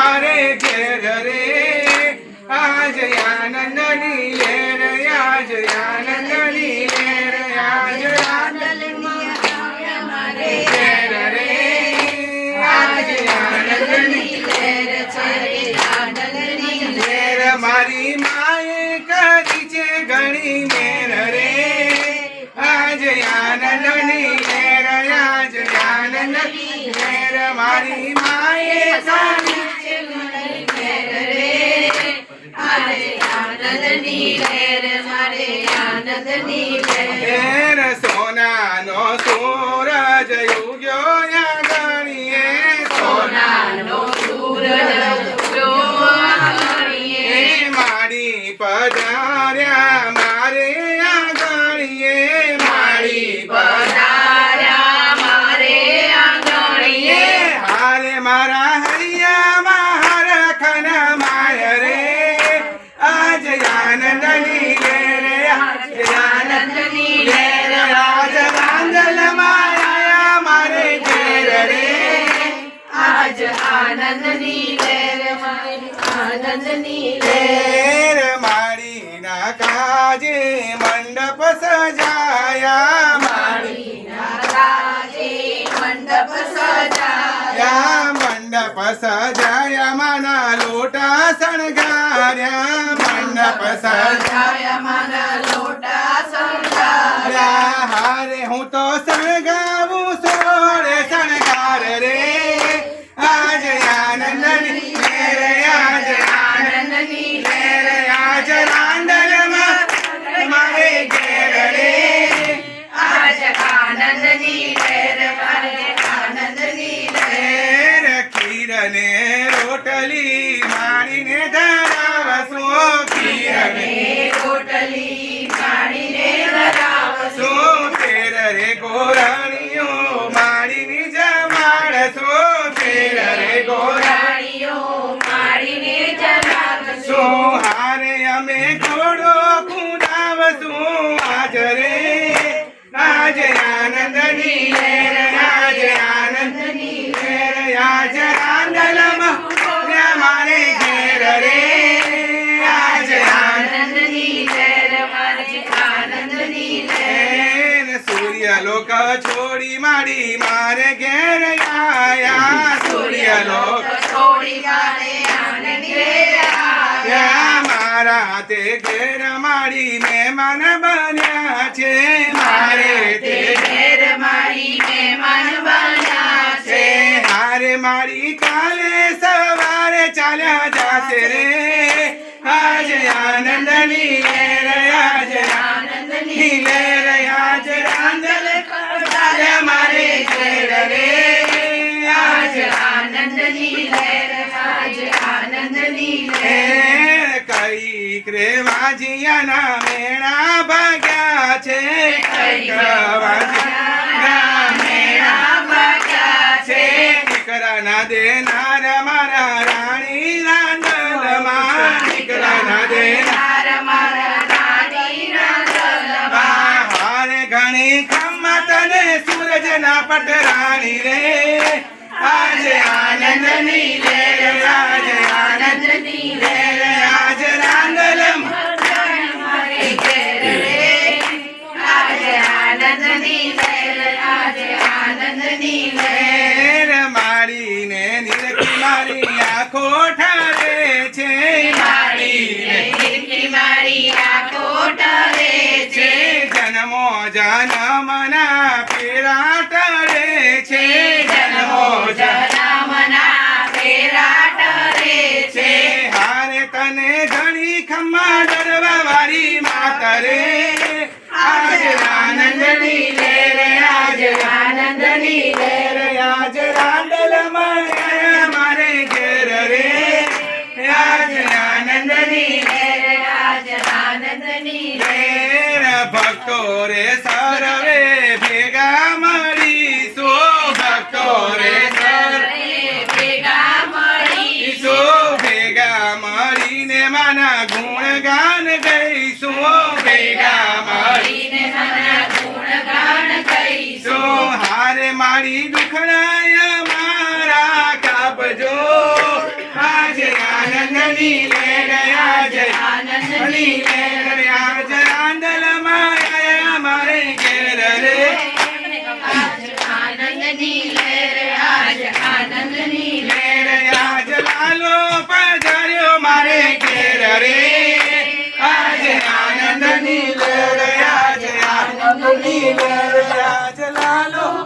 મારે ઘેર રે. આજ આનંદની લેર, આજ આનંદની લેર, આજ આનંદની ઘેર રે. આજ આનંદની લેર. મારી માએ કરી છે ઘણી મેર રે. આજ આનંદની લેર, આજ આનંદની મારી માએ લેર સોનાનો સૂરજ ઉગ્યો. મારી આનંદની લહેર લેર માડી ના કાજે મંડપ સજાયા. માડી રાજે મંડપ સજાયા. મંડપ સજાયા માના લોટા શણગાર્યા. મંડપ સજાયા માના લોટા શણગાર્યા. હારે હું તો શણગાવું આનંદની લહેર મારે આનંદની લહેર લેર ખીર ને રોટલી માણીને ધરાવશો ખીર ને રોટલી પાણીને ધરાવશો તેર રે ગોરાણીઓ માળીની જમાડશો તેર રે ગોરા રાણીઓ મારીને હારે અમે ઘોડો કુદાવશું આજ રે આજ આનંદની લેર આજ આનંદની લેર આજ આંદલમાં મારે ઘેર રે આજ આનંદની લહેર મારે આનંદની લહેર સૂર્ય લોક છોડી માડી મારે ઘેર આયા. સૂર્ય લોક ત્યાં મારા તે ઘેર માડી મહેમાન બન્યા છે. મારે તે ઘેર મારી મહેમાન બન્યા છે. હારે મારી કાલે સવારે ચાલ્યા જાશે. રે આજ આનંદની લે આજ આનંદની લેર આજ વાજિયાના મેળા ભાગ્યા છે. દીકરાના દેનાર મારા રાણી રાંદલમાં દીકરાના દેનાર મારા રાણી હારે ઘણી ખમ્મત ને સૂરજના પટરાણી રે. આજે આનંદની લેર આજે આનંદની લેર મારી આંખો ઠારે છે મારી મારી આ ટરે છે. જન્મો જન્મના પેરા ટરે છે. જન્મો જન્મ જનમના ટરે છે. હારે તને ઘણી ખમ્મા ડરવા વાળી માતરે. આજ આનંદની લેર આજ આનંદની લહેર આજ રાંડલ મારે ભક્તો રે ભેગા મળીશો ભક્તો રે સર્વે ભેગા મળીને માના ગુણગાન ગઈશું ભેગા મળી મળીને મારા ગુણગાન ગાઈશું હારે મારી દુખડાય મારા કાપજો આ આનંદની લેર આનંદની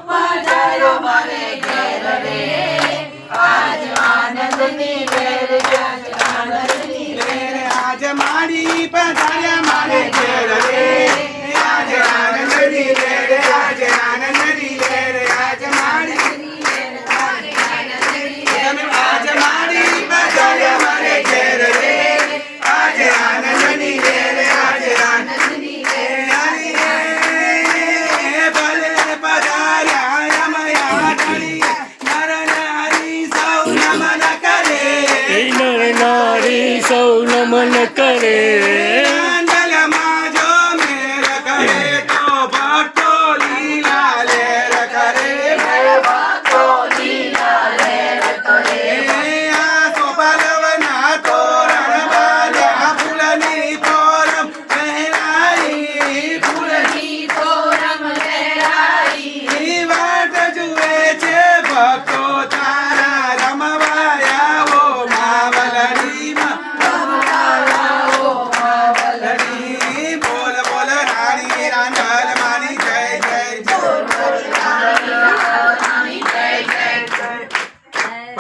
yeah